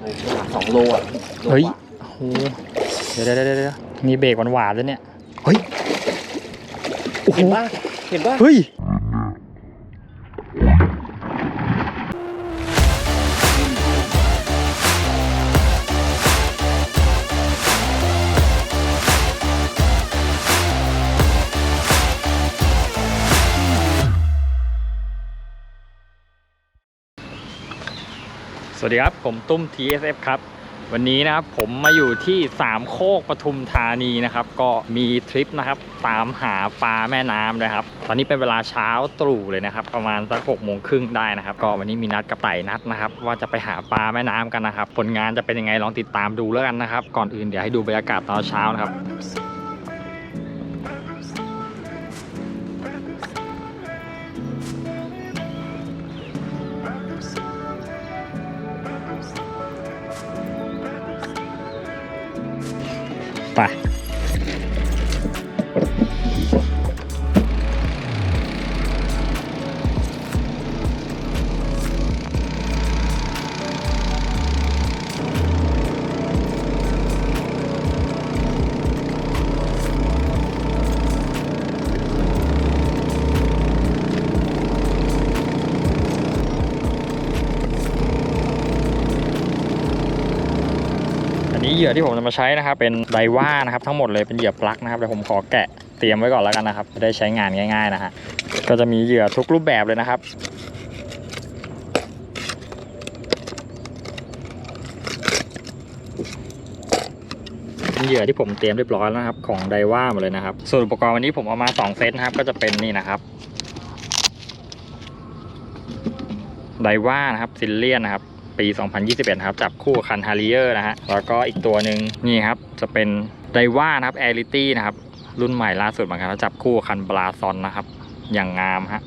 โอ้โหสองโลอะโลกว่าเฮ้ยโอ้โหเดี๋ยวเดี๋ยวเดี๋ยวเดี๋ยวมีเบรกหวานๆด้วยเนี่ย เฮ้ย โอ้โห เห็นป่ะเห็นป่ะ เฮ้ย วัสดีครับ ผมตุ้ม TSF ครับ วันนี้นะครับผมมาอยู่ที่สามโคกปทุมธานีนะครับ ก็มีทริปนะครับ ตามหาปลาแม่น้ำนะครับ ตอนนี้เป็นเวลาเช้าตรู่เลยนะครับ ประมาณสักหกโมงครึ่งได้นะครับ ก็วันนี้มีนัดกับไต่นัดนะครับ ว่าจะไปหาปลาแม่น้ำกันนะครับ ผลงานจะเป็นยังไงลองติดตามดูแล้วกันนะครับ ก่อนอื่นเดี๋ยวให้ดูบรรยากาศตอนเช้านะครับ นี้เหยื่อที่ผมจะมาใช้นะครับเป็นไดว่านะครับทั้งหมดเลยเป็นเหยื่อปลั๊กนะครับเดี๋ยวผมขอแกะเตรียมไว้ก่อนแล้วกันนะครับได้ใช้งานง่ายๆนะฮะก็จะมีเหยื่อทุกรูปแบบเลยนะครับเหยื่อที่ผมเตรียมเรียบร้อยแล้วนะครับของไดว่าหมดเลยนะครับ ส่วนอุปกรณ์วันนี้ผมเอามา 2 เซตนะครับ ก็จะเป็นนี่นะครับไดว่านะครับซิลเลียนนะครับ ปี 2021 ครับจับคู่คันฮาริเออร์นะฮะแล้วก็อีกตัวหนึ่งนี่ครับจะเป็นไดว่านะครับแอริตี้นะครับรุ่นใหม่ล่าสุดเหมือนกันแล้วจับคู่คันบลาซอนนะครับอย่างงามฮะ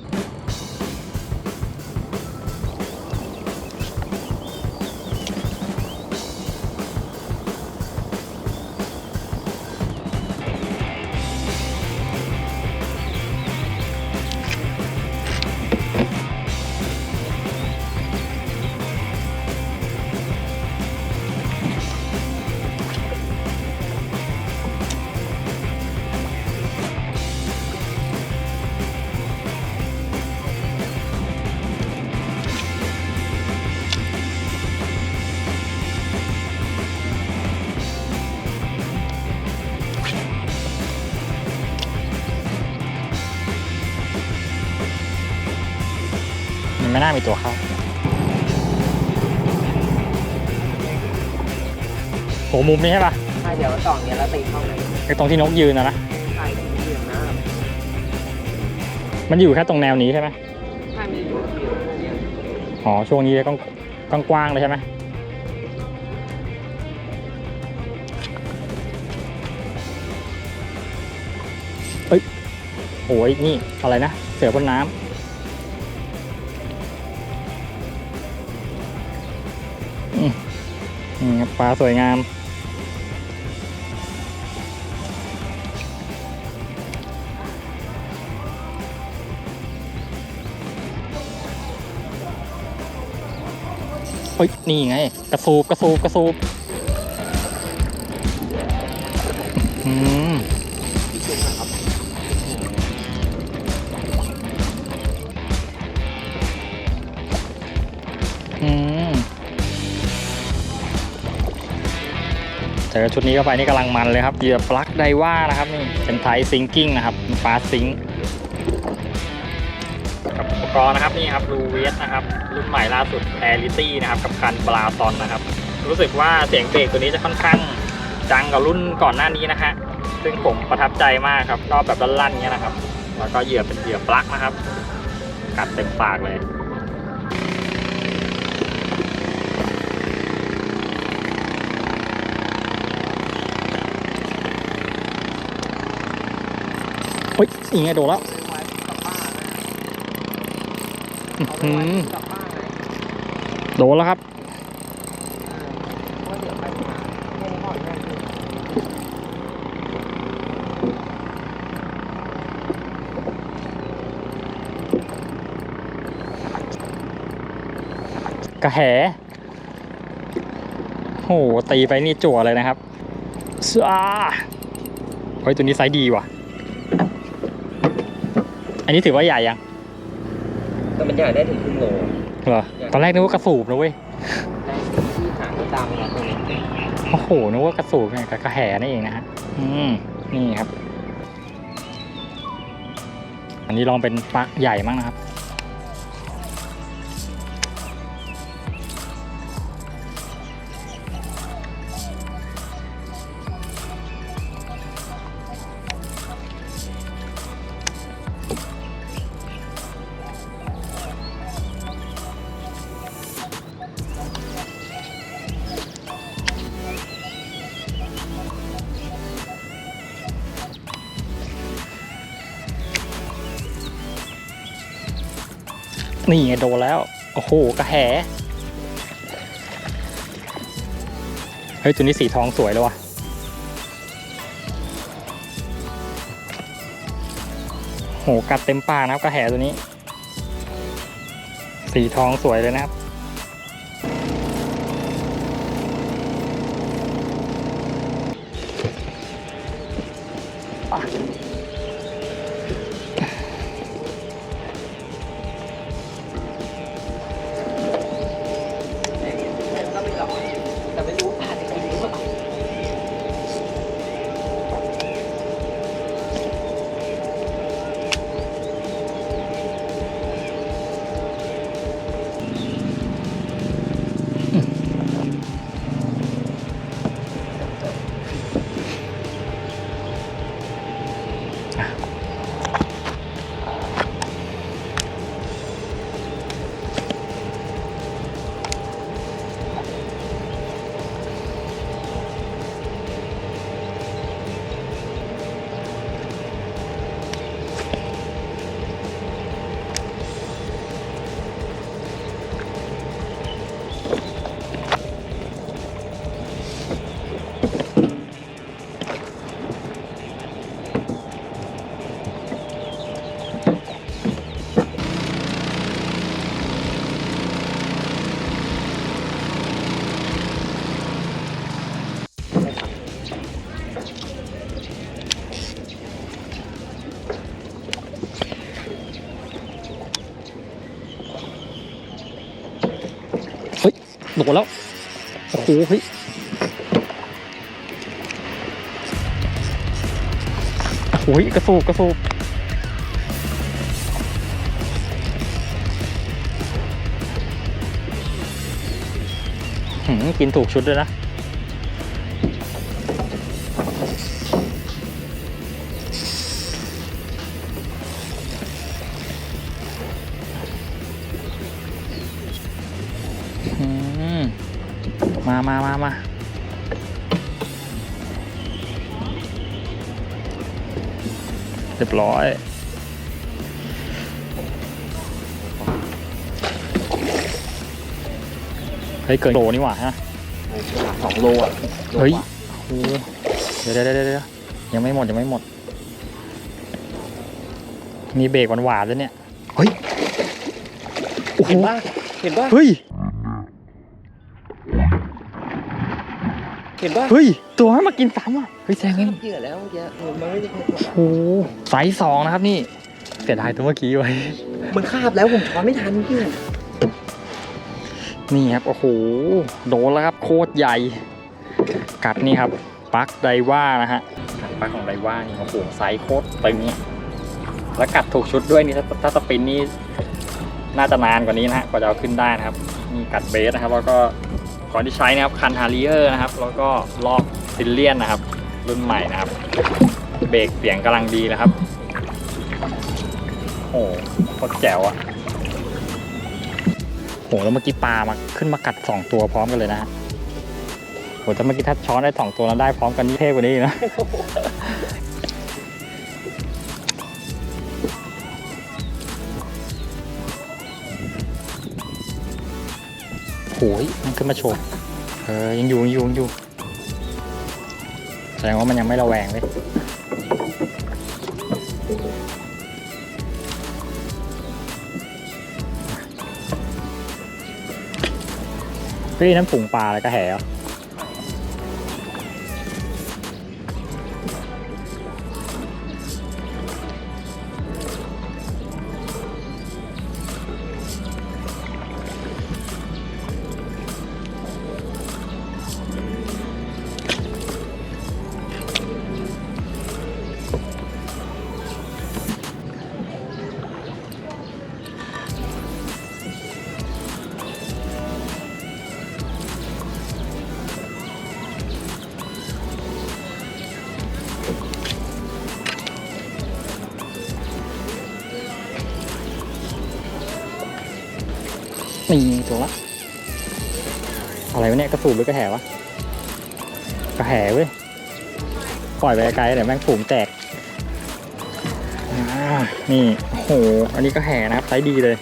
ามีตัวเข้าโหมุมนี้ใช่ปะใช่เดี๋ยวต่อเนี้ยแล้วตีเข้าในไอ้ตรงที่นกยืนนะนะ ใช่เหลี่ยมน้มันอยู่แค่ตรงแนวนี้ใช่ไหมำใช่มีอยู่ที่เหลี่ยมอ๋อช่วงนี้ก็กว้างๆเลยใช่ไหมเอ้ยโอ้ยนี่อะไรนะ เสือพ่นน้ำ ปลาสวยงาม เฮ้ย นี่ไง กระสูบ กระสูบ กระสูบ อืม อชุดนี้เข้าไปนี่กำลังมันเลยครับเหยื่อปลั๊กไดว่านะครับนี่เป็นไทซิงกิ้งนะครับฟาซิงกับอุปกรณ์นะครับนี่ครับรูเวสนะครับรุ่นใหม่ล่าสุดแอริตี้นะครับกับคันบราซอนนะครับ รู้สึกว่าเสียงเบรกตัวนี้จะค่อนข้างดังกว่ารุ่นก่อนหน้านี้นะฮะซึ่งผมประทับใจมากครับชอบแบบลั่นๆเงี้ยนะครับ แล้วก็เหยื่อเป็นเหยื่อปลั๊กนะครับ กัดเต็มปากเลย เฮ้ยนี่ไงโดนแล้วอไว้กับป้านะอื้อเอาหืไว้อกับป้าไงโดนแล้วครับเพระว่าเดี๋ยวไปมาไม่ได้หอยแม่ขึ้นกระแหโหตีไปนี่จั่วเลยนะครับซ่าเฮ้ยตัวนี้ไซส์ดีว่ะ อันนี้ถือว่าใหญ่ยังแต่มันใหญ่ได้ถึงครึ่งโลเหรอตอนแรกนึกว่ากระสูบนะเว้ยได้ที่หางดำนะตัวนี้โอ้โหนึกว่ากระสูบเนี่ยกับกระแหนั่นเองนะฮะอืมนี่ครับ อันนี้ลองเป็นปลาใหญ่มั้งนะครับ ไงโดนแล้ว โอ้โห กระแหเฮ้ยตัวนี้สีทองสวยเลยว่ะโหกัดเต็มปากนะครับกระแหตัวนี้ สีทองสวยเลยนะครับ ฮ้ยโดแล้ว โอ้โหเฮ้ยโอ้โหกระสูบกระสูบหืมกินถูกชุดด้วยนะ มามามามาเรียบร้อย เฮ้ย เกินโลนี่หว่าฮะสองโลอะเฮ้ยโอ้โหเดี๋ยวเดี๋ยวเดี๋ยวเดี๋ยวยังไม่หมด ยังไม่หมด มีเบรกหวานๆแล้วเนี่ย เฮ้ยโอ้โหเห็นป่ะเห็นป่ะเฮ้ย เห็นป่ะเฮ้ย ตัวให้มากินซ้ำอะเฮ้ยแซงเองเหยื่อแล้วเยอะเออมันไม่ได้โอ้โหไซส์สองนะครับนี่ เสียดายตัวเมื่อกี้ไว้ มันคาบแล้วผมช้อนไม่ทันพี่นี่ครับ โอ้โห โดนแล้วครับ โคตรใหญ่ กัดนี่ครับปลั๊กไดว่านะฮะปลั๊กของไดว่านี่โอ้โหไซส์โคตรตึงแล้วกัดถูกชุดด้วยนี่ถ้าถ้าสปินนี่น่าจะนานกว่านี้นะฮะกว่าจะเอาขึ้นได้นะครับนี่กัดเบสนะครับแล้วก็ ก่อนที่ใช้นะครับคันฮาริเออร์นะครับ แล้วก็ลอกซิลเลียนนะครับ รุ่นใหม่นะครับ เบรกเสียงกำลังดีนะครับ โอ้โหโคตรแจ๋วอะโหแล้วเมื่อกี้ปลามาขึ้นมากัดสองตัวพร้อมกันเลยนะฮะโหแต่เมื่อกี้ถ้าช้อนได้สองตัวแล้วได้พร้อมกันนี่เท่กว่านี้นะ โอ้ยมันขึ้นมาโชว์เออยังอยู่ยังอยู่ยังอยู่แสดงว่ามันยังไม่ระแวงเลยกี่นั่นปุ่งปลาอะไรก็แห่เหรอ นี่ตัวละ อะไรวะเนี่ยกระสูบหรือกระแหวะ กระแหเว้ยปล่อยไปไกลเดี๋ยวแม่งฝูงแตก นี่โอ้โห อันนี้ก็แห่นะครับใช้ดีเลย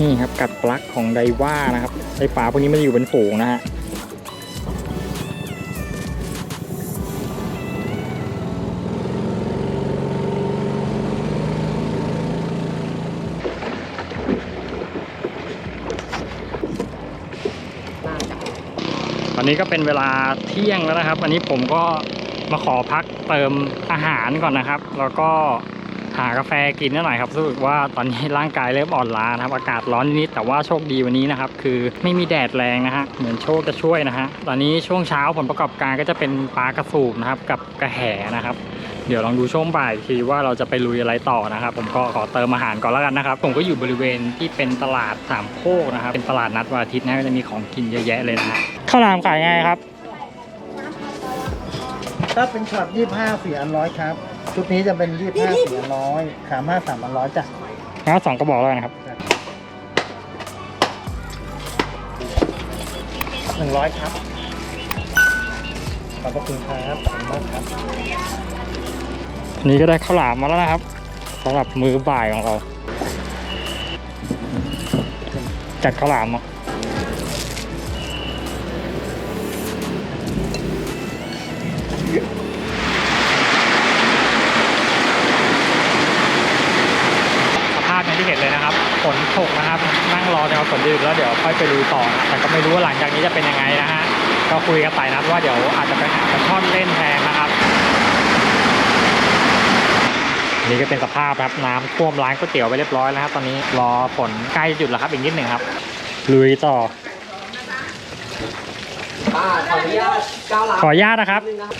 นี่ครับกัดปลั๊กของไดว่านะครับไอ้ปลาพวกนี้มันอยู่เป็นฝูงนะฮะ ตอนนี้ก็เป็นเวลาเที่ยงแล้วนะครับอันนี้ผมก็มาขอพักเติมอาหารก่อนนะครับ แล้วก็หากาแฟกินนิดหน่อยครับรู้สึกว่าตอนนี้ร่างกายเริ่มอ่อนล้านะครับ อากาศร้อนนิดแต่ว่าโชคดีวันนี้นะครับ คือไม่มีแดดแรงนะฮะเหมือนโชคจะช่วยนะฮะตอนนี้ช่วงเช้าผลประกอบการก็จะเป็นปลากระสูบนะครับ กับกระแหนะครับ เดี๋ยวลองดูช่วงบ่ายอีกทีว่าเราจะไปลุยอะไรต่อนะครับ ผมก็ขอเติมอาหารก่อนแล้วกันนะครับ ผมก็อยู่บริเวณที่เป็นตลาดสามโคกนะครับ เป็นตลาดนัดวันอาทิตย์นะก็จะมีของกินเยอะแยะเลยนะฮะข้าวหลามขายไงครับ ถ้าเป็นช็อตยี่ห้าสี่อันร้อยครับ ชุดนี้จะเป็นยี่ห้าสี่อันร้อยสามห้าสามอันร้อยจ้ะงั้นสองกระบอกแล้วกันครับหนึ่งร้อยครับขอบพระคุณครับขอบคุณมากครับอั นนี้ก็ได้ข้าวหลามมาแล้วนะครับสำหรับมื้อบ่ายของเรา จัดข้าวหลามมาสภาพอย่างที่เห็นเลยนะครับฝนตกนะครับ นั่งรอแนวฝนหยุดแล้วเดี๋ยวค่อยไปลุยต่อแต่ก็ไม่รู้ว่าหลังจากนี้จะเป็นยังไงนะฮะก็คุยกับไต่นัดว่าเดี๋ยวอาจจะไปหาปลาช่อนเล่นแทนนะครับ นี่ก็เป็นสภาพครับน้ำท่วมร้านก๋วยเตี๋ยวไปเรียบร้อยแล้วครับตอนนี้รอฝนใกล้หยุดแล้วครับอีกนิดหนึ่งครับลุยต่อป้าขออนุญาตก้าวหลังขออนุญาตนะครับนิดนึงนะ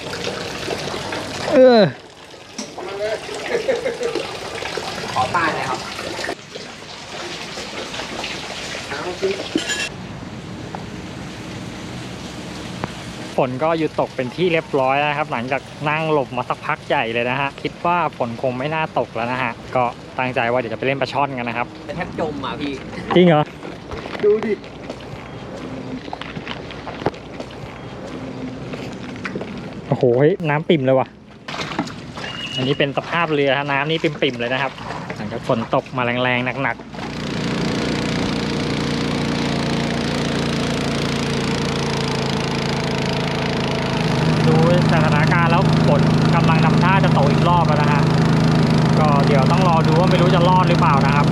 เออขอป้ายหน่อยครับเอาสิ ฝนก็หยุดตกเป็นที่เรียบร้อยแล้วนะครับ หลังจากนั่งหลบมาสักพักใหญ่เลยนะฮะคิดว่าฝนคงไม่น่าตกแล้วนะฮะก็ตั้งใจว่าเดี๋ยวจะไปเล่นปลาช่อนกันนะครับแทบจมอะพี่จริงเหรอดูดิโอ้โหเฮ้ยน้ำปิ่มเลยว่ะ อันนี้เป็นสภาพเรือฮะน้ำนี่ปิ่มๆเลยนะครับ หลังจากฝนตกมาแรงๆหนักๆ ดูสถานการณ์แล้วฝนกำลังนำท่าจะตกอีก รอบแล้วนะฮะก็เดี๋ยวต้องรอดูว่าไม่รู้จะรอดหรือเปล่านะครับ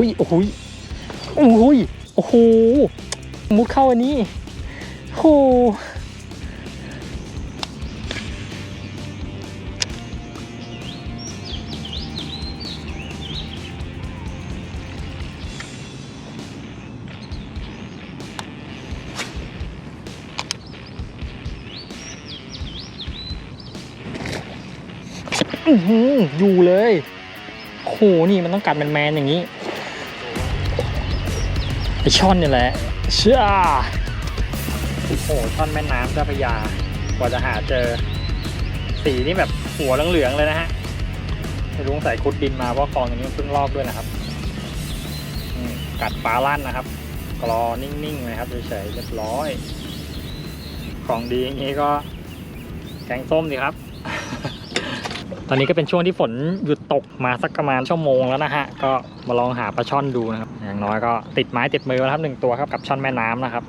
อุ้ยโอ้โหโอ้โหโอ้โหมุดเข้าอันนี้โอ้โหอยู่เลย โห นี่มันต้องกัดแมนๆอย่างนี้ ไอช่อนนี่แหละ เชื่อโอ้โหช่อนแม่น้ำเจ้าพระยา กว่าจะหาเจอ สีนี่แบบหัวเหลืองๆเลยนะฮะไม่รู้ใส่คุดดินมาเพราะคลองตรงนี้เพิ่งรอบด้วยนะครับกัดปลาลั่นนะครับ กรอนิ่งๆเลยครับเฉยๆเรียบร้อย ของดีอย่างนี้ก็แกงส้มดีครับ ตอนนี้ก็เป็นช่วงที่ฝนหยุดตกมาสักประมาณชั่วโมงแล้วนะฮะ ก็มาลองหาปลาช่อนดูนะครับ อย่างน้อยก็ติดไม้ติดมือแล้วครับหนึ่งตัวครับกับช่อนแม่น้ำนะครับ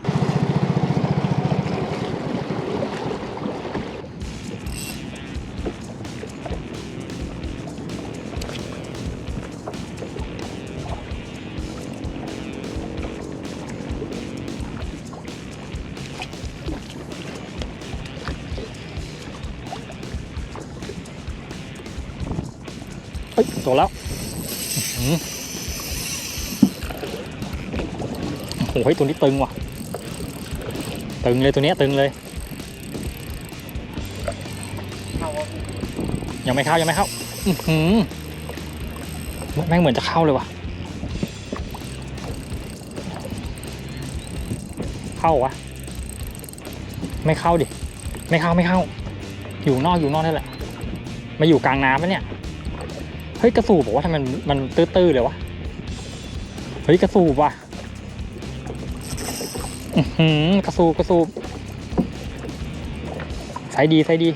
โอ้โหตัวนี้ตึงว่ะ ตึงเลยตัวนี้ตึงเลย ยังไม่เข้ายังไม่เข้าอือหือแม่งเหมือนจะเข้าเลยว่ะ เข้าวะ ไม่เข้าดิ ไม่เข้าไม่เข้า อยู่นอกอยู่นอกนี่แหละ มาอยู่กลางน้ำปะเนี่ย เฮ้ยกระสูบบอกว่าทำไมมันมันตื้อๆเลยวะ เฮ้ยกระสูบว่ะอือหือกระสูบกระสูบใส่ดีใส่ดี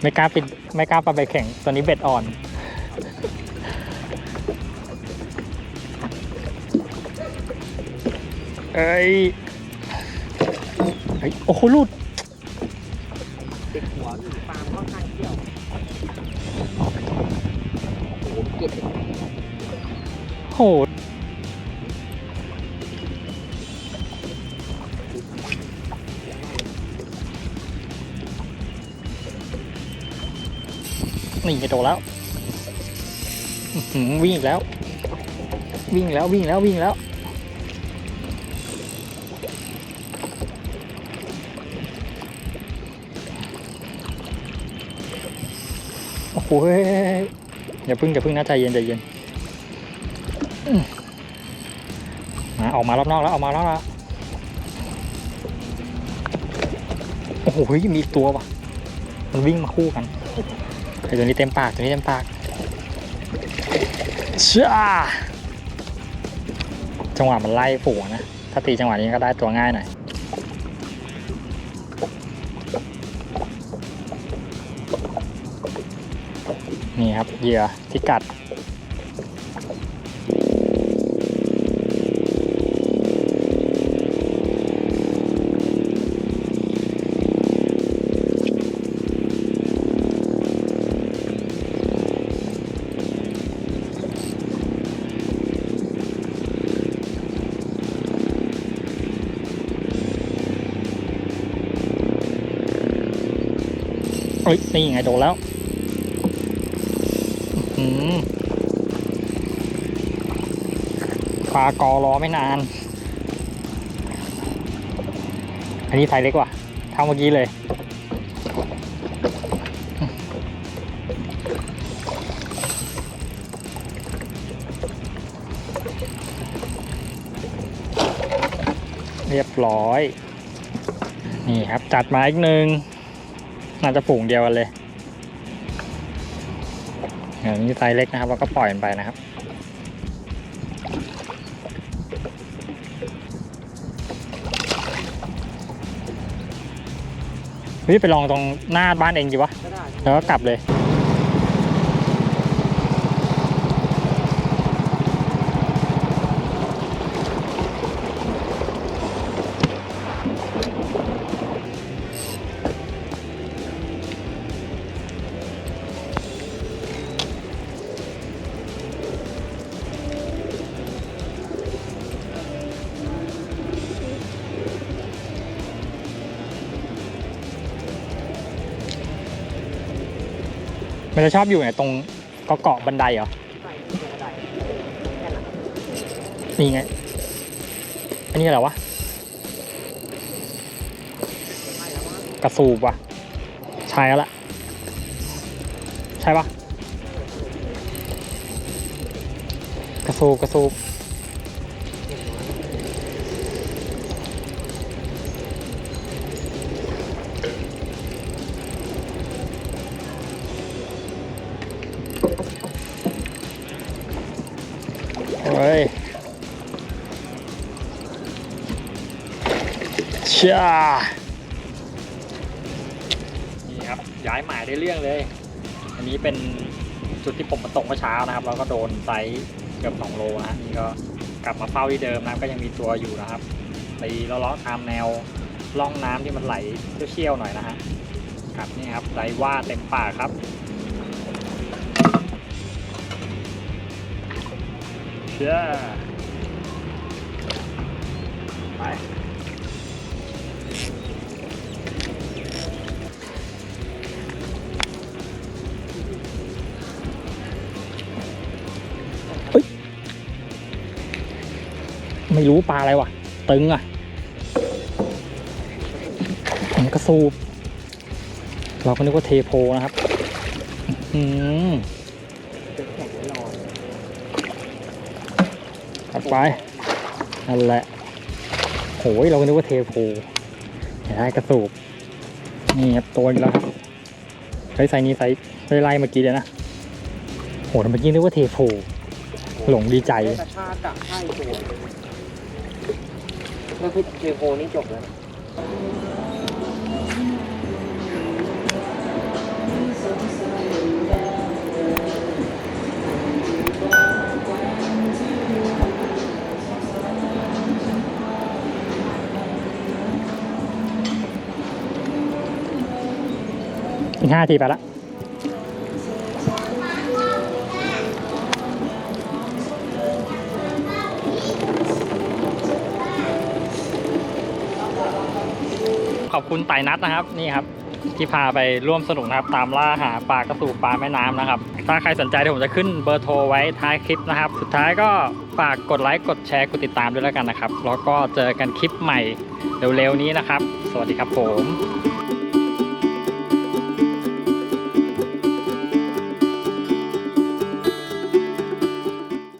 ไม่กล้าปิดไม่กล้าปาไปแข่งตอนนี้เบ็ดอ่อน เอ้ยเฮ้ยโอ้โหลูดติดหัวอยู่ปลาค่อนข้างเที่ยวโอ้โหเก็บโหนี่ไงโดนแล้วอื้อหือวิ่งอีกแล้ว วิ่งแล้ววิ่งแล้ววิ่งแล้ว โอ้โหเฮ้ยอย่าพึ่งอย่าพึ่งนะใจเย็นใจเย็นอืมาออกมารอบนอกแล้วออกมาแล้วโอ้โอ้ยมีอีกตัวว่ะ มันวิ่งมาคู่กันไอตัวนี้เต็มปากตัวนี้เต็มปากช้าจังหวะมันไล่ฝูงนะ ถ้าตีจังหวะนี้ก็ได้ตัวง่ายหน่อย นี่ครับเหยื่อที่กัด เอ้ยนี่ไงโดนแล้ว ปลากอรอไม่นาน อันนี้ไซส์เล็กกว่าเท่าเมื่อกี้เลยเรียบร้อย นี่ครับจัดมาอีกหนึ่งน่าจะฝูงเดียวกันเลย อย่างนี้ไซส์เล็กนะครับเราก็ปล่อยมันไปนะครับเฮ้ยไปลองตรงหน้าบ้านเองดีวะ ก็ได้แล้วก็กลับเลย มันจะชอบอยู่ไหนตรงเกาะเกาะบันไดเหรอ นี่ไง อันนี้อะไรวะ กระสูบว่ะใช่แล้วละใช่ปะกระสูบกระสูบ ช่านี่ครับย้ายหมายได้เรื่องเลย อันนี้เป็นจุดที่ผมมาตกเมื่อเช้านะครับ แล้วก็โดนไซส์เกือบ2โลนะฮะนี่ก็กลับมาเฝ้าที่เดิมนะก็ยังมีตัวอยู่นะครับตีล้อๆตามแนวร่องน้ำที่มันไหลเชี่ยวๆหน่อยนะฮะครับนี่ครับไดว่าเต็มปากครับเชื่อไป ไม่รู้ปลาอะไรวะตึงอะมันกระสูบ เราก็นึกว่าเทโพนะครับอืมอัดไปนั่นแหละโหยเราก็นึกว่าเทโพเห็นได้กระสูบ นี่ครับตัวอีกแล้วครับใช้ไซส์นี้ไซสไล่เมื่อกี้เลยนะโหเมื่อกี้นึกว่าเทโพหลงดีใจ แล้วคือเทโพนี่จบแล้วอีกห้าทีไปละ ขอบคุณไต่นัดนะครับนี่ครับ ที่พาไปร่วมสนุกนะครับ ตามล่าหาปลากระสูปลาแม่น้ำนะครับ ถ้าใครสนใจเดี๋ยวผมจะขึ้นเบอร์โทรไว้ท้ายคลิปนะครับ สุดท้ายก็ฝากกดไลค์กดแชร์กดติดตามด้วยแล้วกันนะครับ แล้วก็เจอกันคลิปใหม่เร็วๆนี้นะครับ สวัสดีครับผม